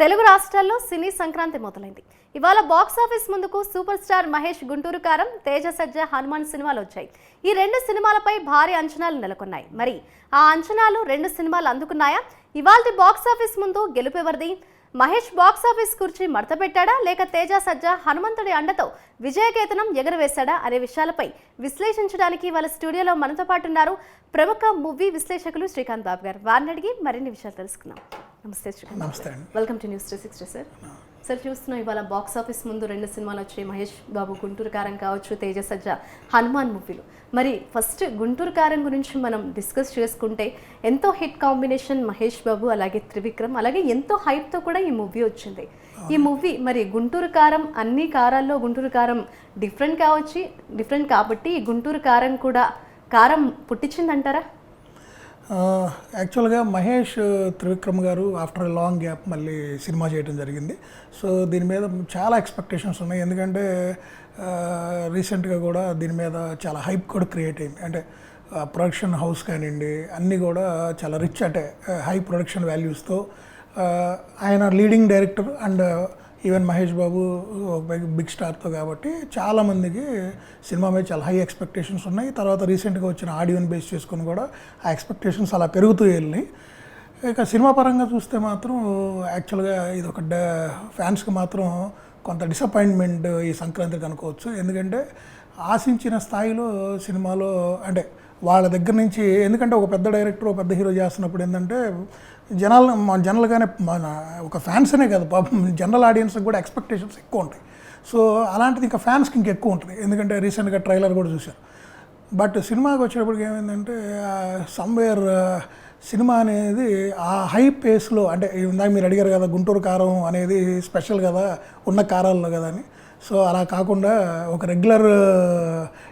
తెలుగు రాష్ట్రాల్లో సినీ సంక్రాంతి మొదలైంది. ఇవాళ బాక్స్ ఆఫీస్ ముందుకు సూపర్ స్టార్ మహేష్ గుంటూరు కారం తేజ సజ్జ హనుమాన్ సినిమాలు వచ్చాయి. ఈ రెండు సినిమాలపై భారీ అంచనాలు నెలకొన్నాయి. మరి ఆ అంచనాలు రెండు సినిమాలు అందుకున్నాయా? ఇవాళ బాక్స్ ఆఫీస్ ముందు గెలుపెవరిది మహేష్ బాక్స్ ఆఫీస్ కుర్చీ మడత పెట్టాడా లేక తేజ సజ్జ హనుమంతుడి అండతో విజయకేతనం ఎగరవేశాడా? అనే విషయాలపై విశ్లేషించడానికి వాళ్ళ స్టూడియోలో మనతో పాటు ఉన్నారు ప్రముఖ మూవీ విశ్లేషకులు శ్రీకాంత్ బాబు గారు. వారిని అడిగి మరిన్ని విషయాలు తెలుసుకుందాం. నమస్తే శ్రీకాంత్ నమస్తే welcome to news three sixty sir sir చూస్తున్నాం ఇవాళ బాక్స్ ఆఫీస్ ముందు రెండు సినిమాలు వచ్చాయి. మహేష్ బాబు గుంటూరు కారం కావచ్చు తేజ సజ్జ హనుమాన్ మూవీలు. మరి ఫస్ట్ గుంటూరు కారం గురించి మనం డిస్కస్ చేసుకుంటే ఎంతో హిట్ కాంబినేషన్ మహేష్ బాబు అలాగే త్రివిక్రమ్ అలాగే ఎంతో హైప్తో కూడా ఈ మూవీ వచ్చింది. ఈ మూవీ మరి గుంటూరు కారం అన్ని కారాల్లో గుంటూరు కారం డిఫరెంట్ కావచ్చు డిఫరెంట్ కాబట్టి ఈ గుంటూరు కారం కూడా కారం పుట్టించిందంటారా? యాక్చువల్గా మహేష్ త్రివిక్రమ్ గారు ఆఫ్టర్ ఎ లాంగ్ గ్యాప్ మళ్ళీ సినిమా చేయడం జరిగింది. సో దీని మీద చాలా ఎక్స్పెక్టేషన్స్ ఉన్నాయి. ఎందుకంటే రీసెంట్గా కూడా దీని మీద చాలా హైప్ కూడా క్రియేట్ అయింది. అంటే ప్రొడక్షన్ హౌస్ కానివ్వండి అన్నీ కూడా చాలా రిచ్ అంటే హై ప్రొడక్షన్ వాల్యూస్తో ఆయన leading director and even Mahesh Babu big స్టార్తో కాబట్టి చాలామందికి సినిమా మీద చాలా హై ఎక్స్పెక్టేషన్స్ ఉన్నాయి. తర్వాత రీసెంట్గా వచ్చిన ఆడియోని బేస్ చేసుకొని కూడా ఆ ఎక్స్పెక్టేషన్స్ అలా పెరుగుతూ వెళ్ళినాయి. ఇక సినిమా పరంగా చూస్తే మాత్రం యాక్చువల్గా ఇది ఒక ఫ్యాన్స్కి మాత్రం కొంత డిసప్పాయింట్మెంట్ ఈ సంక్రాంతికి అనుకోవచ్చు. ఎందుకంటే ఆశించిన స్థాయిలో సినిమాలో అంటే వాళ్ళ దగ్గర నుంచి ఎందుకంటే ఒక పెద్ద డైరెక్టర్ పెద్ద హీరో చేస్తున్నప్పుడు ఏంటంటే జనాలు మన జనరల్గానే మన ఒక ఫ్యాన్స్ అనే కదా పాపం జనరల్ ఆడియన్స్కి కూడా ఎక్స్పెక్టేషన్స్ ఎక్కువ ఉంటాయి. సో అలాంటిది ఇంకా ఫ్యాన్స్కి ఇంకా ఎక్కువ ఉంటుంది ఎందుకంటే రీసెంట్గా ట్రైలర్ కూడా చూశారు. బట్ సినిమాకి వచ్చేటప్పటికి ఏమైందంటే సమ్వేర్ సినిమా అనేది ఆ హై పేస్లో అంటే ఇందాక మీరు అడిగారు కదా గుంటూరు కారం అనేది స్పెషల్ కదా ఉన్న కారాల్లో కదా అని. సో అలా కాకుండా ఒక రెగ్యులర్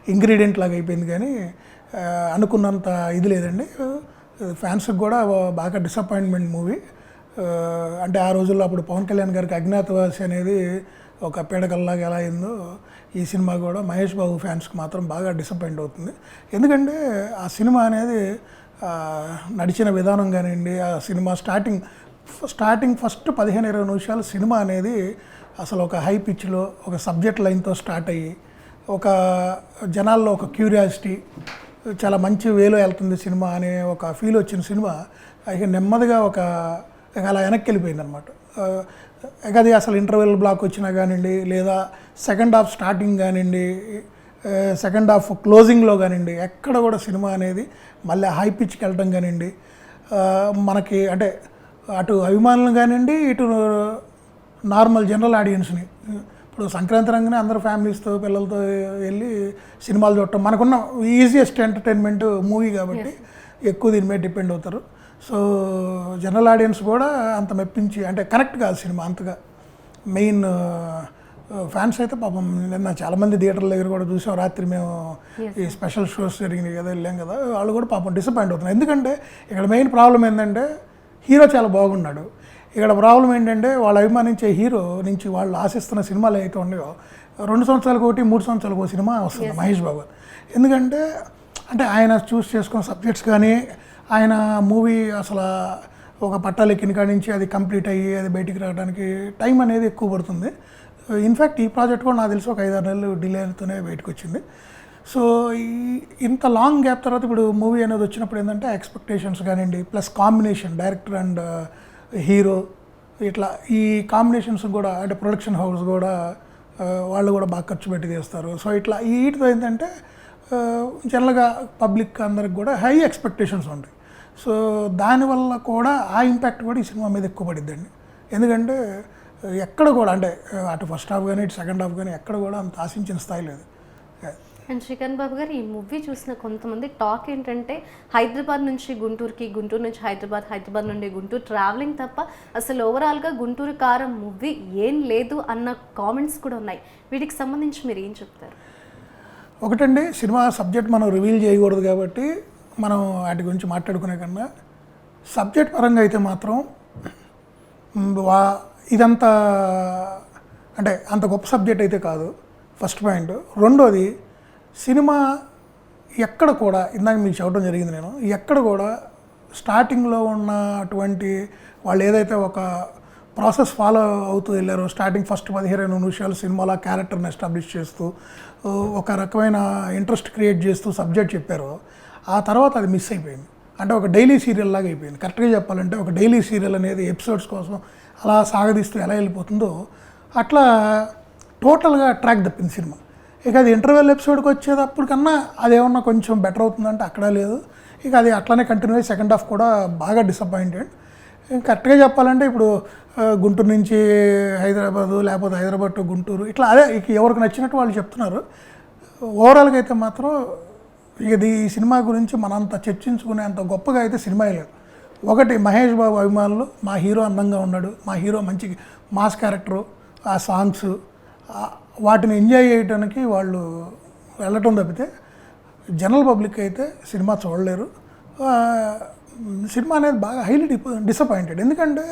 ఇంగ్రీడియంట్ లాగా అయిపోయింది కానీ అనుకున్నంత ఇది లేదండి. ఫ్యాన్స్కి కూడా బాగా డిసప్పాయింట్మెంట్ మూవీ అంటే ఆ రోజుల్లో అప్పుడు పవన్ కళ్యాణ్ గారికి అజ్ఞాతవాసి అనేది ఒక పీడకల్లాగా ఎలా అయిందో ఈ సినిమా కూడా మహేష్ బాబు ఫ్యాన్స్కి మాత్రం బాగా డిసప్పాయింట్ అవుతుంది. ఎందుకంటే ఆ సినిమా అనేది నడిచిన విధానం కానివ్వండి ఆ సినిమా స్టార్టింగ్ స్టార్టింగ్ ఫస్ట్ పదిహేను ఇరవై నిమిషాలు సినిమా అనేది అసలు ఒక హై పిచ్లో ఒక సబ్జెక్ట్ లైన్తో స్టార్ట్ అయ్యి ఒక జనాల్లో ఒక క్యూరియాసిటీ చాలా మంచి వేలో వెళ్తుంది సినిమా అనే ఒక ఫీల్ వచ్చిన సినిమా ఇక నెమ్మదిగా ఒక అలా వెనక్కి వెళ్ళిపోయింది అనమాట అది అసలు ఇంటర్వెల్ బ్లాక్ వచ్చినా కానివ్వండి లేదా సెకండ్ హాఫ్ స్టార్టింగ్ కానివ్వండి సెకండ్ హాఫ్ క్లోజింగ్లో కానివ్వండి ఎక్కడ కూడా సినిమా అనేది మళ్ళీ హై పిచ్కి వెళ్ళడం కానివ్వండి మనకి అంటే అటు అభిమానులు కానివ్వండి ఇటు నార్మల్ జనరల్ ఆడియన్స్ని ఇప్పుడు సంక్రాంతి రంగనే అందరు ఫ్యామిలీస్తో పిల్లలతో వెళ్ళి సినిమాలు చూడటం. మనకున్న ఈజియెస్ట్ ఎంటర్టైన్మెంట్ మూవీ కాబట్టి ఎక్కువ దీని మీద డిపెండ్ అవుతారు. సో జనరల్ ఆడియన్స్ కూడా అంత మెప్పించి అంటే కనెక్ట్ కాదు సినిమా అంతగా. మెయిన్ ఫ్యాన్స్ అయితే పాపం నిన్న చాలామంది థియేటర్ల దగ్గర కూడా చూసాం. రాత్రి మేము ఈ స్పెషల్ షోస్ జరిగినాయి కదా వెళ్ళాం కదా. వాళ్ళు కూడా పాపం డిసప్పాయింట్ అవుతున్నారు. ఎందుకంటే ఇక్కడ మెయిన్ ప్రాబ్లం ఏంటంటే హీరో చాలా బాగున్నాడు. ఇక్కడ ప్రాబ్లం ఏంటంటే వాళ్ళు అభిమానించే హీరో నుంచి వాళ్ళు ఆశిస్తున్న సినిమాలు అయితే ఉన్నాయో రెండు సంవత్సరాలకు ఒకటి మూడు సంవత్సరాలకు ఒక సినిమా వస్తుంది మహేష్ బాబు. అంటే అంటే ఆయన చూస్ చేసుకున్న సబ్జెక్ట్స్ కానీ ఆయన మూవీ అసలు ఒక పట్టాలెక్కిన కాడి నుంచి అది కంప్లీట్ అయ్యి అది బయటికి రావడానికి టైం అనేది ఎక్కువ పడుతుంది. ఇన్ఫ్యాక్ట్ ఈ ప్రాజెక్ట్ కూడా నాకు తెలిసి ఒక ఐదారు నెలలు డిలేతోనే బయటకు వచ్చింది. సో ఈ ఇంత లాంగ్ గ్యాప్ తర్వాత ఇప్పుడు మూవీ అనేది వచ్చినప్పుడు ఏంటంటే ఎక్స్పెక్టేషన్స్ కానివ్వండి plus combination director and hero ఇట్లా ఈ కాంబినేషన్స్ కూడా అంటే ప్రొడక్షన్ హౌస్ కూడా వాళ్ళు కూడా బాగా ఖర్చు పెట్టి తీస్తారు సో ఇట్లా ఈ వీటితో ఏంటంటే జనరల్గా పబ్లిక్ అందరికి కూడా హై ఎక్స్పెక్టేషన్స్ ఉంటాయి. సో దానివల్ల కూడా ఆ ఇంపాక్ట్ కూడా ఈ సినిమా మీద ఎక్కువ పడిద్దండి. ఎందుకంటే ఎక్కడ కూడా అంటే అటు ఫస్ట్ హాఫ్ కానీ ఇటు సెకండ్ హాఫ్ కానీ ఎక్కడ కూడా అంత ఆశించిన స్థాయి లేదు. అండ్ శ్రీకాంత్ బాబు గారు ఈ మూవీ చూసిన కొంతమంది టాక్ ఏంటంటే హైదరాబాద్ నుంచి గుంటూరుకి గుంటూరు నుంచి హైదరాబాద్ హైదరాబాద్ నుండి గుంటూరు ట్రావెలింగ్ తప్ప అసలు ఓవరాల్గా గుంటూరు కారం మూవీ ఏం లేదు అన్న కామెంట్స్ కూడా ఉన్నాయి. వీటికి సంబంధించి మీరు ఏం చెప్తారు? ఒకటండి సినిమా సబ్జెక్ట్ మనం రివీల్ చేయకూడదు కాబట్టి మనం వాటి గురించి మాట్లాడుకునే కన్నా సబ్జెక్ట్ పరంగా అయితే మాత్రం వా ఇదంతా అంటే అంత గొప్ప సబ్జెక్ట్ అయితే కాదు. ఫస్ట్ పాయింట్ రెండోది సినిమా ఎక్కడ కూడా ఇందాక మీకు చెప్పడం జరిగింది నేను ఎక్కడ కూడా స్టార్టింగ్లో ఉన్నటువంటి వాళ్ళు ఏదైతే ఒక ప్రాసెస్ ఫాలో అవుతూ వెళ్ళారు స్టార్టింగ్ ఫస్ట్ పదిహేను నిమిషాలు సినిమాలో క్యారెక్టర్ని ఎస్టాబ్లిష్ చేస్తూ ఒక రకమైన ఇంట్రెస్ట్ క్రియేట్ చేస్తూ సబ్జెక్ట్ చెప్పారు ఆ తర్వాత అది మిస్ అయిపోయింది. అంటే ఒక డైలీ సీరియల్ లాగా అయిపోయింది. కరెక్ట్గా చెప్పాలంటే ఒక డైలీ సీరియల్ అనేది ఎపిసోడ్స్ కోసం అలా సాగదీస్తూ ఎలా వెళ్ళిపోతుందో అట్లా టోటల్గా ట్రాక్ తప్పింది సినిమా. ఇక అది ఇంటర్వెల్ ఎపిసోడ్కి వచ్చేటప్పుడు కన్నా అదేమన్నా కొంచెం బెటర్ అవుతుందంటే అక్కడ లేదు. ఇక అది అట్లానే కంటిన్యూ అయ్యి సెకండ్ హాఫ్ కూడా బాగా డిసప్పాయింటెడ్ కరెక్ట్గా చెప్పాలంటే ఇప్పుడు గుంటూరు నుంచి హైదరాబాదు లేకపోతే హైదరాబాద్ టు గుంటూరు ఇట్లా అదే ఇక ఎవరికి నచ్చినట్టు వాళ్ళు చెప్తున్నారు. ఓవరాల్గా అయితే మాత్రం ఇది ఈ సినిమా గురించి మనంత చర్చించుకునే అంత గొప్పగా అయితే సినిమా లేదు. ఒకటి మహేష్ బాబు అభిమానులు మా హీరో అందంగా ఉన్నాడు మా హీరో మంచి మాస్ క్యారెక్టరు ఆ సాంగ్స్ వాటిని ఎంజాయ్ చేయడానికి వాళ్ళు వెళ్ళటం తప్పితే జనరల్ పబ్లిక్ అయితే సినిమా చూడలేరు. సినిమా అనేది బాగా హైలీ డిసప్పాయింటెడ్ ఎందుకంటే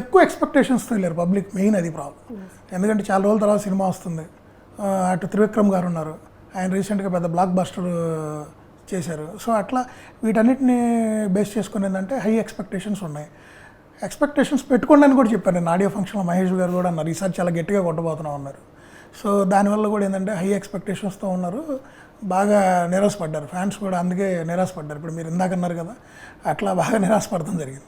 ఎక్కువ ఎక్స్పెక్టేషన్స్ వెళ్ళారు పబ్లిక్ మెయిన్ అది ప్రాబ్లం ఎందుకంటే చాలా రోజుల తర్వాత సినిమా వస్తుంది. అటు త్రివిక్రమ్ గారు ఉన్నారు. ఆయన రీసెంట్గా పెద్ద బ్లాక్ బస్టర్ చేశారు. సో అట్లా వీటన్నిటిని బేస్ చేసుకునేదంటే హై ఎక్స్పెక్టేషన్స్ ఉన్నాయి. ఎక్స్పెక్టేషన్స్ పెట్టుకోండి అని కూడా చెప్పాను నేను. ఆడియో ఫంక్షన్లో మహేష్ గారు కూడా అన్నారు. ఈసారి చాలా గట్టిగా కొట్టబోతున్నాం అన్నారు. సో దానివల్ల కూడా ఏంటంటే హై ఎక్స్పెక్టేషన్స్తో ఉన్నారు. బాగా నిరాశపడ్డారు. ఫ్యాన్స్ కూడా అందుకే నిరాశపడ్డారు. ఇప్పుడు మీరు ఇందాక అన్నారు కదా అట్లా బాగా నిరాశపడటం జరిగింది.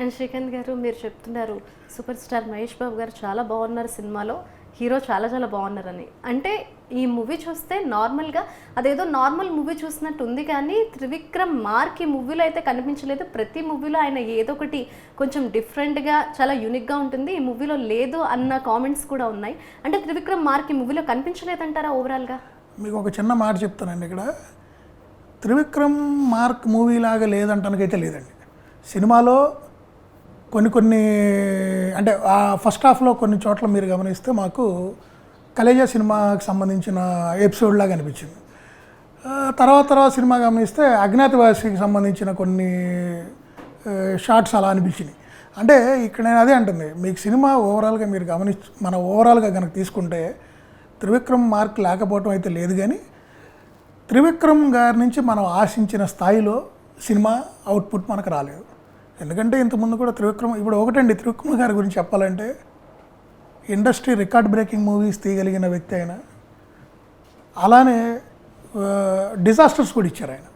అండ్ శ్రీకాంత్ గారు మీరు చెప్తున్నారు సూపర్ స్టార్ మహేష్ బాబు గారు చాలా బాగున్నారు సినిమాలో. హీరో చాలా చాలా బాగున్నారని. అంటే ఈ మూవీ చూస్తే నార్మల్గా అదేదో నార్మల్ మూవీ చూసినట్టు ఉంది కానీ త్రివిక్రమ్ మార్క్ ఈ మూవీలో అయితే కనిపించలేదు. ప్రతి మూవీలో ఆయన ఏదో ఒకటి కొంచెం డిఫరెంట్గా చాలా యూనిక్గా ఉంటుంది. ఈ మూవీలో లేదు అన్న కామెంట్స్ కూడా ఉన్నాయి. అంటే త్రివిక్రమ్ మార్క్ ఈ మూవీలో కనిపించలేదంటారా ఓవరాల్గా? మీకు ఒక చిన్న మాట చెప్తానండి ఇక్కడ. త్రివిక్రమ్ మార్క్ మూవీ లాగా లేదంటానికైతే లేదండి. సినిమాలో కొన్ని కొన్ని అంటే ఆ ఫస్ట్ హాఫ్లో కొన్ని చోట్ల మీరు గమనిస్తే మాకు కలేజా సినిమాకి సంబంధించిన ఎపిసోడ్లాగా అనిపించింది. తర్వాత తర్వాత సినిమా గమనిస్తే అజ్ఞాతవాసికి సంబంధించిన కొన్ని షార్ట్స్ అలా అనిపించినాయి. అంటే ఇక్కడ నేను అదే అంటుంది మీకు సినిమా ఓవరాల్గా మీరు గమని మన ఓవరాల్గా కనుక తీసుకుంటే త్రివిక్రమ్ మార్క్ లేకపోవటం అయితే లేదు కానీ త్రివిక్రమ్ గారి నుంచి మనం ఆశించిన స్థాయిలో సినిమా అవుట్పుట్ మనకు రాలేదు. ఎందుకంటే ఇంతకుముందు కూడా త్రివిక్రమ ఇప్పుడు ఒకటండి త్రివిక్రమ గారి గురించి చెప్పాలంటే ఇండస్ట్రీ రికార్డ్ బ్రేకింగ్ మూవీస్ తీయగలిగిన వ్యక్తి ఆయన. అలానే డిజాస్టర్స్ కూడా ఇచ్చారు ఆయన.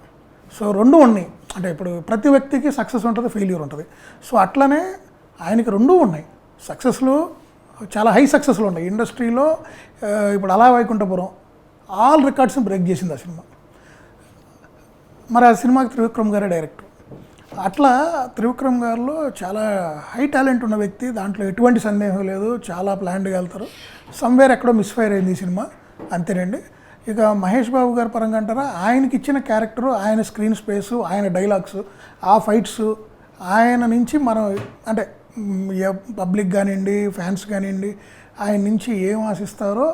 సో రెండు ఉన్నాయి. అంటే ఇప్పుడు ప్రతి వ్యక్తికి సక్సెస్ ఉంటుంది ఫెయిల్యూర్ ఉంటుంది. సో అట్లనే ఆయనకి రెండు ఉన్నాయి. సక్సెస్లు చాలా హై సక్సెస్లు ఉన్నాయి. ఇండస్ట్రీలో ఇప్పుడు అలా వైకుంఠపురం ఆల్ రికార్డ్స్ని బ్రేక్ చేసింది ఆ సినిమా. మరి ఆ సినిమాకి త్రివిక్రమ్ గారే డైరెక్టర్. అట్లా త్రివిక్రమ్ గారిలో చాలా హై టాలెంట్ ఉన్న వ్యక్తి దాంట్లో ఎటువంటి సందేహం లేదు చాలా ప్లాన్డ్గా వెళ్తారు. సమ్వేర్ ఎక్కడో మిస్ఫైర్ అయింది ఈ సినిమా అంతేనండి. ఇక మహేష్ బాబు గారి పరంగా అంటారా ఆయనకి ఇచ్చిన క్యారెక్టరు ఆయన స్క్రీన్ స్పేసు ఆయన డైలాగ్స్ ఆ ఫైట్స్ ఆయన నుంచి మనం అంటే పబ్లిక్ కానివ్వండి ఫ్యాన్స్ కానివ్వండి ఆయన నుంచి ఏం ఆశిస్తారో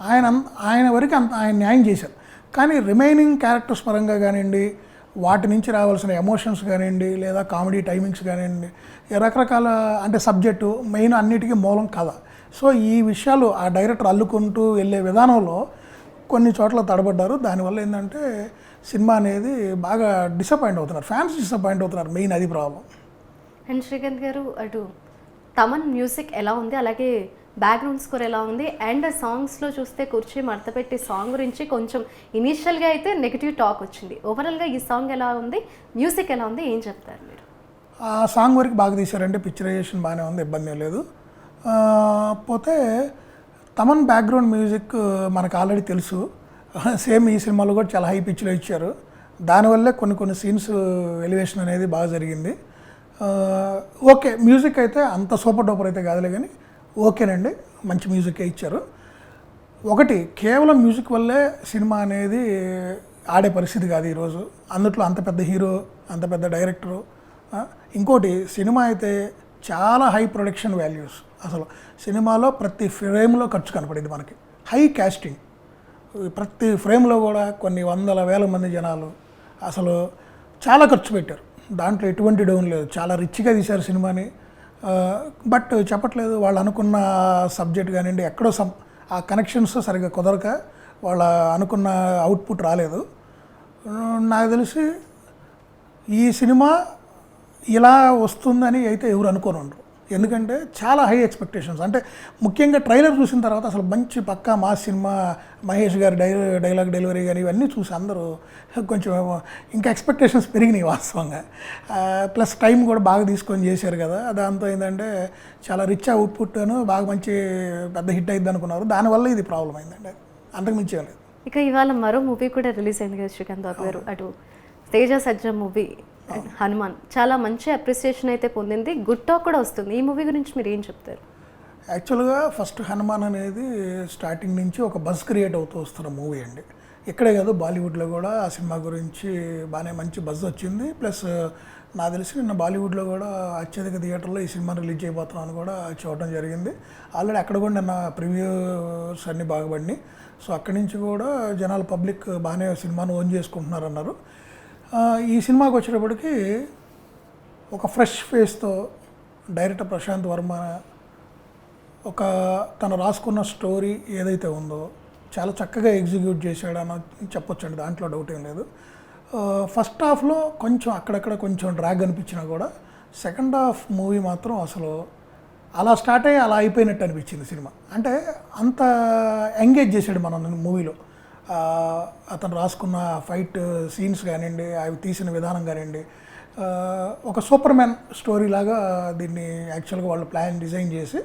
ఆయన ఆయన వరకు అంత ఆయన న్యాయం చేశారు. కానీ రిమైనింగ్ క్యారెక్టర్స్ పరంగా కానివ్వండి వాటి నుంచి రావాల్సిన ఎమోషన్స్ కానివ్వండి లేదా కామెడీ టైమింగ్స్ కానివ్వండి రకరకాల అంటే సబ్జెక్టు మెయిన్ అన్నిటికీ మూలం కథ. సో ఈ విషయాలు ఆ డైరెక్టర్ అల్లుకుంటూ వెళ్ళే విధానంలో కొన్ని చోట్ల తడబడ్డారు. దానివల్ల ఏంటంటే సినిమా అనేది బాగా డిసప్పాయింట్ అవుతున్నారు. ఫ్యాన్స్ డిసప్పాయింట్ అవుతున్నారు మెయిన్ అది ప్రాబ్లం. అండ్ శ్రీకాంత్ గారు అటు తమన్ మ్యూజిక్ ఎలా ఉంది? అలాగే బ్యాక్గ్రౌండ్ స్కోర్ ఎలా ఉంది? అండ్ సాంగ్స్లో చూస్తే కుర్చీ మడతపెట్టి సాంగ్ గురించి కొంచెం ఇనీషియల్గా అయితే నెగిటివ్ టాక్ వచ్చింది. ఓవరాల్గా ఈ సాంగ్ ఎలా ఉంది? మ్యూజిక్ ఎలా ఉంది? ఏం చెప్తారు మీరు? ఆ సాంగ్ వరకు బాగా తీశారంటే పిక్చరైజేషన్ బాగానే ఉంది ఇబ్బంది లేదు. పోతే తమన్ బ్యాక్గ్రౌండ్ మ్యూజిక్ మనకు ఆల్రెడీ తెలుసు. సేమ్ ఈ సినిమాలో కూడా చాలా హై పిచ్లో ఇచ్చారు. దానివల్లే కొన్ని కొన్ని సీన్స్ ఎలివేషన్ అనేది బాగా జరిగింది. ఓకే మ్యూజిక్ అయితే అంత సూపర్ డూపర్ అయితే కాదులే కానీ ఓకేనండి మంచి మ్యూజికే ఇచ్చారు. ఒకటి కేవలం మ్యూజిక్ వల్లే సినిమా అనేది ఆడే పరిస్థితి కాదు ఈరోజు. అందుట్లో అంత పెద్ద హీరో అంత పెద్ద డైరెక్టరు ఇంకోటి సినిమా అయితే చాలా హై ప్రొడక్షన్ వాల్యూస్. అసలు సినిమాలో ప్రతి ఫ్రేమ్లో ఖర్చు కనపడింది మనకి. High casting. ప్రతి ఫ్రేమ్లో కూడా కొన్ని వందల వేల మంది జనాలు అసలు చాలా ఖర్చు పెట్టారు. దాంట్లో ఎటువంటి డౌన్ లేదు. చాలా రిచ్గా తీశారు సినిమాని. బట్ చెప్పట్లేదు వాళ్ళు అనుకున్న సబ్జెక్ట్ కానివ్వండి ఎక్కడో సమ్ ఆ కనెక్షన్స్ సరిగ్గా కుదరక వాళ్ళ అనుకున్న అవుట్పుట్ రాలేదు. నాకు తెలిసి ఈ సినిమా ఇలా వస్తుందని అయితే ఎవరు అనుకోని ఉండరు ఎందుకంటే చాలా హై ఎక్స్పెక్టేషన్స్ అంటే ముఖ్యంగా ట్రైలర్ చూసిన తర్వాత అసలు మంచి పక్కా మా సినిమా మహేష్ గారి డై డైలాగ్ డెలివరీ కానీ ఇవన్నీ చూసి అందరూ కొంచెం ఇంకా ఎక్స్పెక్టేషన్స్ పెరిగినాయి వాస్తవంగా. ప్లస్ టైం కూడా బాగా తీసుకొని చేశారు కదా. దాంతో ఏంటంటే చాలా రిచ్ అవుట్పుట్ బాగా మంచి పెద్ద హిట్ అయింది అనుకున్నారు. దానివల్ల ఇది ప్రాబ్లం అయిందండి. అంతకు మించి లేదు. ఇక ఇవాళ మరో మూవీ కూడా రిలీజ్ అయింది కదా శ్రీకాంత్ బాబు గారు. అటు తేజ సజ్జ మూవీ హనుమాన్. చాలా మంచి అప్రిసియేషన్ అయితే పొందింది. గుడ్ టాక్ కూడా వస్తుంది. ఈ మూవీ గురించి మీరు ఏం చెప్తారు? యాక్చువల్గా ఫస్ట్ హనుమాన్ అనేది స్టార్టింగ్ నుంచి ఒక బజ్ క్రియేట్ అవుతూ వస్తున్న మూవీ అండి. ఇక్కడే కాదు బాలీవుడ్లో కూడా ఆ సినిమా గురించి బాగానే మంచి బజ్ వచ్చింది. ప్లస్ నాకు తెలిసి నిన్న బాలీవుడ్లో కూడా అత్యధిక థియేటర్లో ఈ సినిమా రిలీజ్ చేయబోతున్నాను కూడా చూడటం జరిగింది. ఆల్రెడీ అక్కడ కూడా నిన్న ప్రివ్యూస్ అన్నీ బాగుపడినాయి సో అక్కడి నుంచి కూడా జనాలు పబ్లిక్ బాగానే సినిమాను ఓన్ చేసుకుంటున్నారు అన్నారు ఈ సినిమాకి వచ్చేటప్పటికి ఒక ఫ్రెష్ ఫేస్తో డైరెక్టర్ ప్రశాంత్ వర్మ ఒక తను రాసుకున్న స్టోరీ ఏదైతే ఉందో చాలా చక్కగా ఎగ్జిక్యూట్ చేశాడని చెప్పొచ్చండి దాంట్లో డౌట్ ఏం లేదు. ఫస్ట్ హాఫ్లో కొంచెం అక్కడక్కడ కొంచెం డ్రాగ్ అనిపించినా కూడా సెకండ్ హాఫ్ మూవీ మాత్రం అసలు అలా స్టార్ట్ అయ్యి అలా అయిపోయినట్టు అనిపించింది సినిమా. అంటే అంత ఎంగేజ్ చేశాడు మనం మూవీలో అతను రాసుకున్న ఫైట్ సీన్స్ కానివ్వండి అవి తీసిన విధానం కానివ్వండి ఒక సూపర్ మ్యాన్ స్టోరీ లాగా దీన్ని యాక్చువల్గా వాళ్ళు ప్లాన్ డిజైన్ చేసి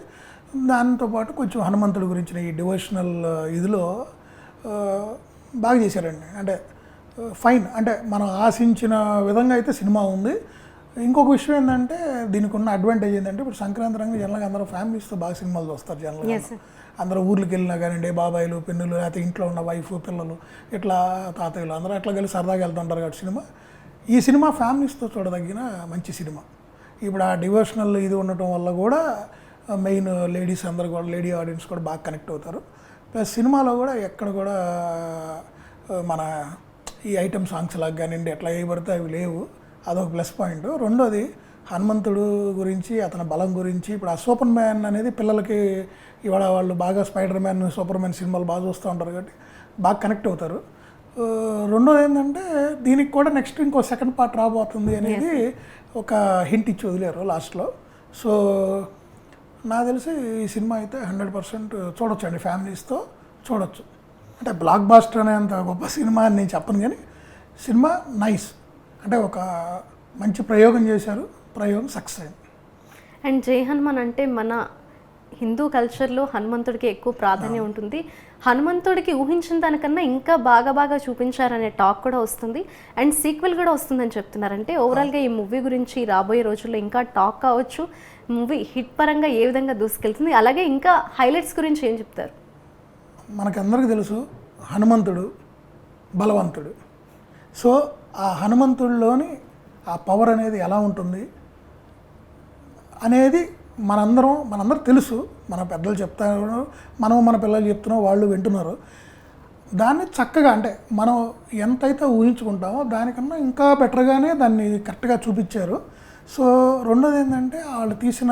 దాంతోపాటు కొంచెం హనుమంతుడి గురించిన ఈ డివోషనల్ ఇదిలో బాగా చేశారండి. అంటే ఫైన్ అంటే మనం ఆశించిన విధంగా అయితే సినిమా ఉంది. ఇంకొక విషయం ఏంటంటే దీనికి ఉన్న అడ్వాంటేజ్ ఏంటంటే ఇప్పుడు సంక్రాంతి రంగు జనరల్గా అందరూ ఫ్యామిలీస్తో బాగా సినిమాలు చూస్తారు జనరల్గా. అందరూ ఊర్లకు వెళ్ళినా కానివ్వండి బాబాయిలు పెన్నులు లేకపోతే ఇంట్లో ఉన్న వైఫ్ పిల్లలు ఇట్లా తాతయ్యలు అందరూ అట్లా కలిసి సరదాగా వెళ్తుంటారు కాబట్టి సినిమా. ఈ సినిమా ఫ్యామిలీస్తో చూడదగిన మంచి సినిమా. ఇప్పుడు ఆ డివోషనల్ ఇది ఉండటం వల్ల కూడా మెయిన్ లేడీస్ అందరు కూడా లేడీ ఆడియన్స్ కూడా బాగా కనెక్ట్ అవుతారు. ప్లస్ సినిమాలో కూడా ఎక్కడ కూడా మన ఈ ఐటమ్ సాంగ్స్ లాగా కానివ్వండి ఎట్లా ఏ అవి లేవు. అదొక ప్లస్ పాయింట్. రెండోది హనుమంతుడు గురించి అతని బలం గురించి ఇప్పుడు ఆ సూపర్ మ్యాన్ అనేది పిల్లలకి ఇవాళ వాళ్ళు బాగా స్పైడర్ మ్యాన్ సూపర్ మ్యాన్ సినిమాలు బాగా చూస్తూ ఉంటారు కాబట్టి బాగా కనెక్ట్ అవుతారు. రెండోది ఏంటంటే దీనికి కూడా నెక్స్ట్ ఇంకో సెకండ్ పార్ట్ రాబోతుంది అనేది ఒక హింట్ ఇచ్చి వదిలేరు లాస్ట్లో. సో నాకు తెలిసి ఈ సినిమా అయితే హండ్రెడ్ పర్సెంట్ చూడొచ్చు అండి ఫ్యామిలీస్తో చూడొచ్చు. అంటే బ్లాక్ బాస్టర్ అనేంత గొప్ప సినిమా అని నేను చెప్పను కానీ సినిమా నైస్. అంటే ఒక మంచి ప్రయోగం చేశారు. ప్రయోగం సక్సెస్ అయింది. అండ్ జై హనుమాన్ అంటే మన హిందూ కల్చర్లో హనుమంతుడికి ఎక్కువ ప్రాధాన్యం ఉంటుంది. హనుమంతుడికి ఊహించిన దానికన్నా ఇంకా బాగా బాగా చూపించారనే టాక్ కూడా వస్తుంది. అండ్ సీక్వెల్ కూడా వస్తుందని చెప్తున్నారు అంటే ఓవరాల్గా ఈ మూవీ గురించి రాబోయే రోజుల్లో ఇంకా టాక్ కావచ్చు. మూవీ హిట్ పరంగా ఏ విధంగా దూసుకెళ్తుంది. అలాగే ఇంకా హైలైట్స్ గురించి ఏం చెప్తారు? మనకందరికీ తెలుసు హనుమంతుడు బలవంతుడు. సో ఆ హనుమంతుడిలోని ఆ పవర్ అనేది ఎలా ఉంటుంది? అనేది మనందరం మనందరూ తెలుసు. మన పెద్దలు చెప్తారు మనం మన పిల్లలు చెప్తున్నాం వాళ్ళు వింటున్నారు. దాన్ని చక్కగా అంటే మనం ఎంతైతే ఊహించుకుంటామో దానికన్నా ఇంకా బెటర్గానే దాన్ని కరెక్ట్గా చూపించారు. సో రెండోది ఏంటంటే వాళ్ళు తీసిన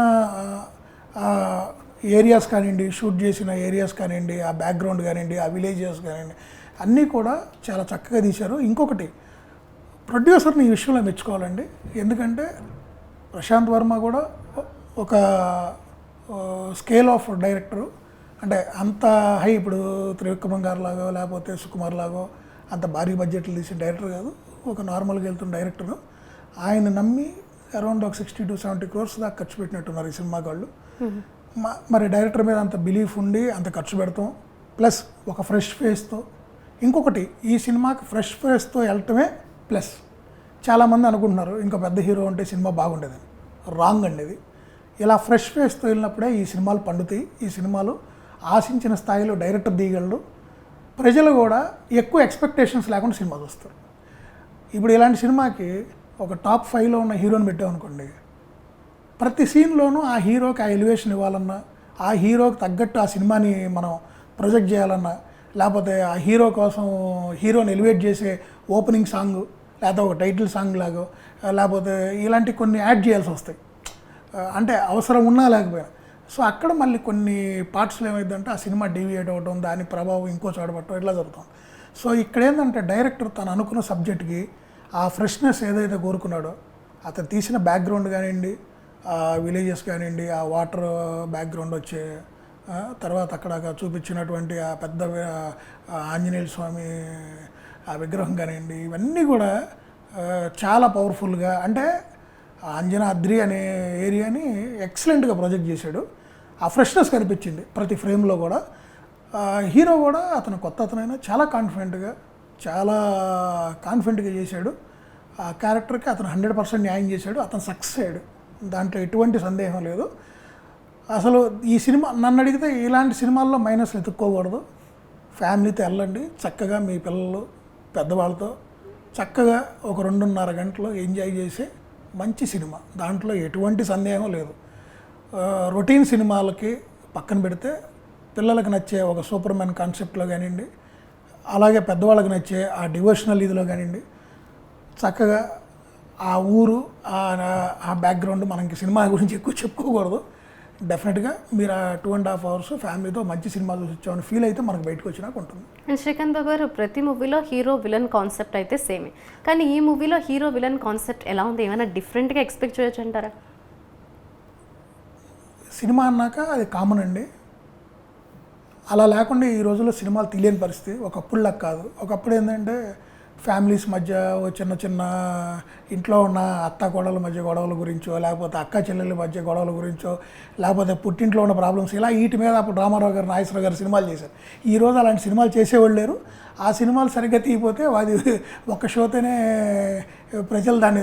ఏరియాస్ కానివ్వండి షూట్ చేసిన ఏరియాస్ కానివ్వండి ఆ బ్యాక్గ్రౌండ్ కానివ్వండి ఆ విలేజెస్ కానివ్వండి అన్నీ కూడా చాలా చక్కగా తీశారు. ఇంకొకటి ప్రొడ్యూసర్ని ఈ విషయంలో మెచ్చుకోవాలండి. ఎందుకంటే ప్రశాంత్ వర్మ కూడా ఒక స్కేల్ ఆఫ్ డైరెక్టరు అంటే అంత హై ఇప్పుడు త్రివిక్రమం గారు లాగో లేకపోతే సుకుమార్ లాగో అంత భారీ బడ్జెట్లు తీసిన డైరెక్టర్ కాదు. ఒక నార్మల్గా వెళ్తున్న డైరెక్టరు ఆయన నమ్మి అరౌండ్ ఒక సిక్స్టీ టు సెవెంటీ క్రోర్స్ దాకా ఖర్చు పెట్టినట్టున్నారు ఈ సినిమా వాళ్ళు మ- మరి డైరెక్టర్ మీద అంత బిలీఫ్ ఉండి అంత ఖర్చు పెడతాం. ప్లస్ ఒక ఫ్రెష్ ఫేస్తో ఇంకొకటి ఈ సినిమాకి ఫ్రెష్ ఫేస్తో వెళ్ళటమే ప్లస్ చాలామంది అనుకుంటున్నారు ఇంకా పెద్ద హీరో ఉంటే సినిమా బాగుండేదని. రాంగ్ అండి ఇది. ఇలా ఫ్రెష్ ఫేస్తో వెళ్ళినప్పుడే ఈ సినిమాలు పండుతాయి. ఈ సినిమాలు ఆశించిన స్థాయిలో డైరెక్టర్ దిగలడు ప్రజలు కూడా ఎక్కువ ఎక్స్పెక్టేషన్స్ లేకుండా సినిమా చూస్తారు. ఇప్పుడు ఇలాంటి సినిమాకి ఒక టాప్ ఫైవ్లో ఉన్న హీరోని పెట్టామనుకోండి ప్రతి సీన్లోనూ ఆ హీరోకి ఆ ఎలివేషన్ ఇవ్వాలన్నా ఆ హీరోకి తగ్గట్టు ఆ సినిమాని మనం ప్రొజెక్ట్ చేయాలన్నా లేకపోతే ఆ హీరో కోసం హీరోని ఎలివేట్ చేసే ఓపెనింగ్ సాంగ్ లేకపోతే ఒక టైటిల్ సాంగ్ లాగో లేకపోతే ఇలాంటి కొన్ని యాడ్ చేయాల్సి వస్తాయి. అంటే అవసరం ఉన్నా లేకపోయినా. సో అక్కడ మళ్ళీ కొన్ని పార్ట్స్లో ఏమైందంటే ఆ సినిమా డీవియేట్ అవ్వడం దాని ప్రభావం ఇంకో చోటపట్టడం ఇట్లా జరుగుతుంది. సో ఇక్కడ ఏంటంటే డైరెక్టర్ తను అనుకున్న సబ్జెక్ట్కి ఆ ఫ్రెష్నెస్ ఏదైతే కోరుకున్నాడో అతను తీసిన బ్యాక్గ్రౌండ్ కానివ్వండి ఆ విలేజెస్ కానివ్వండి ఆ వాటర్ బ్యాక్గ్రౌండ్ వచ్చే తర్వాత అక్కడ చూపించినటువంటి ఆ పెద్ద ఆ ఆంజనేయ స్వామి ఆ విగ్రహం కానివ్వండి ఇవన్నీ కూడా చాలా పవర్ఫుల్గా అంటే అంజనాద్రి అనే ఏరియాని ఎక్సలెంట్గా ప్రొజెక్ట్ చేశాడు. ఆ ఫ్రెష్నెస్ కనిపించింది ప్రతి ఫ్రేమ్లో కూడా. హీరో కూడా అతను కొత్త అతనైనా చాలా కాన్ఫిడెంట్గా చాలా కాన్ఫిడెంట్గా చేశాడు. ఆ క్యారెక్టర్కి అతను హండ్రెడ్ పర్సెంట్ న్యాయం చేశాడు అతను సక్సెస్ అయ్యాడు. దాంట్లో ఎటువంటి సందేహం లేదు. అసలు ఈ సినిమా నన్ను అడిగితే ఇలాంటి సినిమాల్లో మైనస్ వెతుక్కోకూడదు. ఫ్యామిలీతో వెళ్ళండి చక్కగా మీ పిల్లలు పెద్దవాళ్ళతో చక్కగా ఒక రెండున్నర గంటలు ఎంజాయ్ చేసి మంచి సినిమా. దాంట్లో ఎటువంటి సందేహం లేదు. రొటీన్ సినిమాలకి పక్కన పెడితే పిల్లలకు నచ్చే ఒక సూపర్ మ్యాన్ కాన్సెప్ట్లో కానివ్వండి అలాగే పెద్దవాళ్ళకి నచ్చే ఆ డివోషనల్ ఇదిలో కానివ్వండి చక్కగా ఆ ఊరు ఆ బ్యాక్గ్రౌండ్ మనకి సినిమా గురించి ఎక్కువ చెప్పుకోకూడదు. డెఫినెట్గా మీరు ఆ టూ అండ్ హాఫ్ అవర్స్ ఫ్యామిలీతో మంచి సినిమా చూసి వచ్చామని ఫీల్ అయితే మనకు బయటకు వచ్చినాక ఉంటుంది అండ్ శ్రీకాంత్ గారు ప్రతి మూవీలో హీరో విలన్ కాన్సెప్ట్ అయితే సేమే కానీ ఈ మూవీలో హీరో విలన్ కాన్సెప్ట్ ఎలా ఉంది? ఏమైనా డిఫరెంట్గా ఎక్స్పెక్ట్ చేయొచ్చు అంటారా? సినిమా అన్నాక అది కామన్ అండి. అలా లేకుండా ఈ రోజుల్లో సినిమాలు తెలియని పరిస్థితి. ఒకప్పుడులా కాదు. ఒకప్పుడు ఏంటంటే ఫ్యామిలీస్ మధ్య ఓ చిన్న చిన్న ఇంట్లో ఉన్న అత్త గొడవల మధ్య గొడవల గురించో లేకపోతే అక్క చెల్లెల మధ్య గొడవల గురించో లేకపోతే పుట్టింట్లో ఉన్న ప్రాబ్లమ్స్ ఇలా వీటి మీద అప్పుడు రామారావు గారు నాగేశ్వరరావు గారు సినిమాలు చేశారు. ఈరోజు అలాంటి సినిమాలు చేసేవాళ్ళు లేరు. ఆ సినిమాలు సరిగ్గా తీయపోతే అది ఒక్క షోతోనే ప్రజలు దాన్ని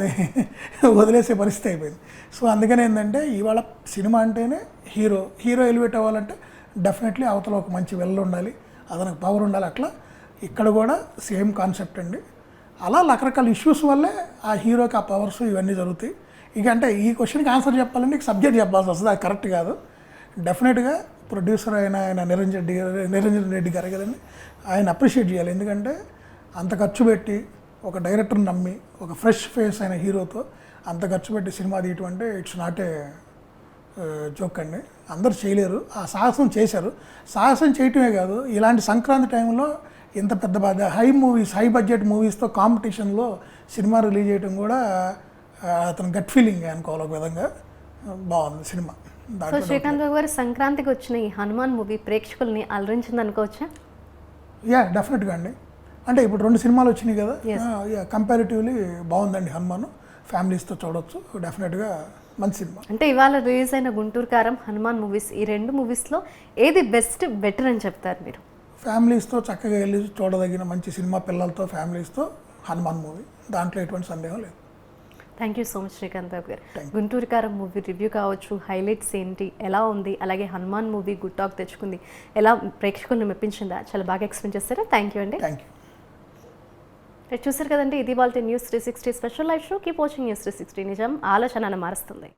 వదిలేసే పరిస్థితి అయిపోయింది. సో అందుకని ఏంటంటే ఇవాళ సినిమా అంటేనే హీరో. హీరో ఎలివేట్ అవ్వాలంటే డెఫినెట్లీ అవతల ఒక మంచి వెల్ ఉండాలి. అతనికి పవర్ ఉండాలి. అట్లా ఇక్కడ కూడా సేమ్ కాన్సెప్ట్ అండి. అలా రకరకాల ఇష్యూస్ వల్లే ఆ హీరోకి ఆ పవర్స్ ఇవన్నీ జరుగుతాయి. ఇక అంటే ఈ క్వశ్చన్కి ఆన్సర్ చెప్పాలంటే సబ్జెక్ట్ చెప్పాల్సి వస్తుంది అది కరెక్ట్ కాదు. డెఫినెట్గా ప్రొడ్యూసర్ అయిన ఆయన నిరంజన్ రెడ్డి నిరంజన్ రెడ్డి గారు కదండి ఆయన అప్రిషియేట్ చేయాలి. ఎందుకంటే అంత ఖర్చు పెట్టి ఒక డైరెక్టర్ని నమ్మి ఒక ఫ్రెష్ ఫేస్ అయిన హీరోతో అంత ఖర్చు పెట్టి సినిమా తీయటం అంటే ఇట్స్ నాట్ ఏ జోక్ అండి. అందరు చేయలేరు. ఆ సాహసం చేశారు. సాహసం చేయటమే కాదు ఇలాంటి సంక్రాంతి టైంలో ఇంత పెద్ద బాధ. హై మూవీస్ హై బడ్జెట్ మూవీస్తో కాంపిటీషన్లో సినిమా రిలీజ్ చేయడం కూడా అతను గట్ ఫీలింగ్ అనుకోవాలి ఒక విధంగా. బాగుంది సినిమా. సో శ్రీకాంత్ బాబు గారు సంక్రాంతికి వచ్చిన ఈ హనుమాన్ మూవీ ప్రేక్షకుల్ని అలరించింది అనుకోవచ్చా? యా డెఫినెట్గా అండి. అంటే ఇప్పుడు రెండు సినిమాలు వచ్చినాయి కదా. కంపారిటివ్లీ బాగుందండి హనుమాన్. ఫ్యామిలీస్తో చూడొచ్చు. డెఫినెట్గా మంచి సినిమా. అంటే ఇవాళ రిలీజ్ అయిన గుంటూరు కారం హనుమాన్ మూవీస్ ఈ రెండు మూవీస్లో ఏది బెస్ట్ బెటర్ అని చెప్తారు మీరు? ఫ్యామిలీస్తో చక్కగా వెళ్ళి చూడదగిన మంచి సినిమా పిల్లలతో ఫ్యామిలీస్తో హనుమాన్ మూవీ. దాంట్లో ఎటువంటి సందేహం లేదు. Thank you so much Srikanth Babu గారు. గుంటూరు కారం మూవీ రివ్యూ కావచ్చు హైలైట్స్ ఏంటి ఎలా ఉంది అలాగే హనుమాన్ మూవీ గుడ్ టాక్ తెచ్చుకుంది ఎలా ప్రేక్షకుల్ని మెప్పించిందా చాలా బాగా ఎక్స్ప్లెయిన్ చేస్తారా థ్యాంక్ యూ అండి. థ్యాంక్ యూ చూసారు కదండి ఇది వాళ్ళ news three sixty special live show. Keep watching news three sixty. నిజం ఆలోచనను మారుస్తుంది.